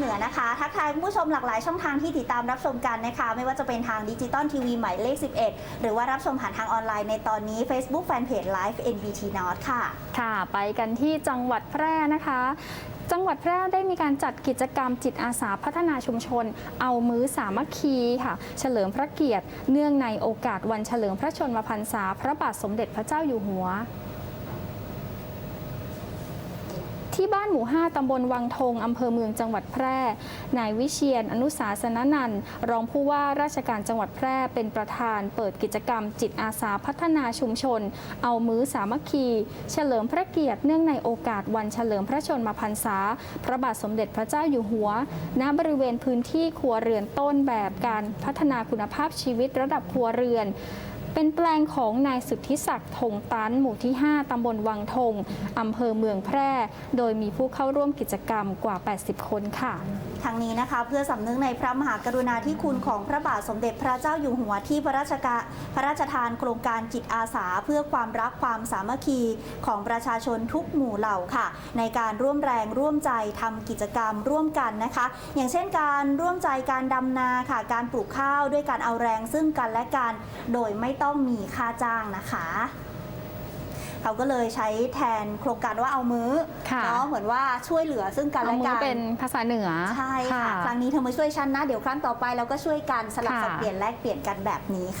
เหนือนะคะ ทักทายคุณผู้ชมหลากหลายช่องทางที่ติดตามรับชมกันนะคะ ไม่ว่าจะเป็นทางดิจิตอลทีวีหมายเลข 11 หรือว่ารับชมผ่านทางออนไลน์ในตอนนี้ Facebook Fanpage Live NBT North ค่ะ ค่ะ ไปกันที่จังหวัดแพร่นะคะ จังหวัดแพร่ได้มีการจัดกิจกรรมจิตอาสาพัฒนาชุมชน เอามื้อสามัคคีค่ะ เฉลิมพระเกียรติ เนื่องในโอกาสวันเฉลิมพระชนมพรรษา พระบาทสมเด็จพระเจ้าอยู่หัว ที่บ้านหมู่ 5 ตำบลวังทง อำเภอเมืองจังหวัดแพร่ นายวิเชียน อนุสาสนนันรองผู้ว่าราชการจังหวัดแพร่ เป็นประธาน เปิดกิจกรรม จิตอาสาพัฒนาชุมชน เอามือสามัคคี เฉลิมพระเกียรติเนื่องในโอกาสวันเฉลิมพระชนมพรรษา พระบาทสมเด็จพระเจ้าอยู่หัว ณ บริเวณพื้นที่ครัวเรือนต้นแบบการพัฒนาคุณภาพชีวิตระดับครัวเรือน เป็นแปลงของนายสุทธิศักดิ์ธงตันหมู่ที่ 5 ตำบลวังทงอำเภอเมืองแพร่ โดยมีผู้เข้าร่วมกิจกรรมกว่า 80 คนค่ะทางนี้นะคะเพื่อสำนึกในพระมหากรุณาธิคุณของพระบาทสมเด็จพระเจ้าอยู่หัวที่พระราชกาพระราชทานโครงการจิตอาสาเพื่อความรักความสามัคคีของประชาชนทุกหมู่เหล่าค่ะ ในการร่วมแรงร่วมใจทำกิจกรรมร่วมกันนะคะ อย่างเช่นการร่วมใจการดำนาค่ะ การปลูกข้าวด้วยการเอาแรงซึ่งกันและกันโดยไม่ต้องมีค่าจ้างนะคะเขาก็เลยใช้แทนโครงการว่าเอามื้อค่ะเนาะเหมือนว่าช่วยเหลือซึ่งกันเอาและมืกัอนเป็นภาษาเหนือใช่ค่ะครั้งนี้เธอมาช่วยฉันนะ เดี๋ยวครั้งต่อไปเราก็ช่วยกันสลับสับเปลี่ยนแลกเปลี่ยนกันแบบนี้ค่ะ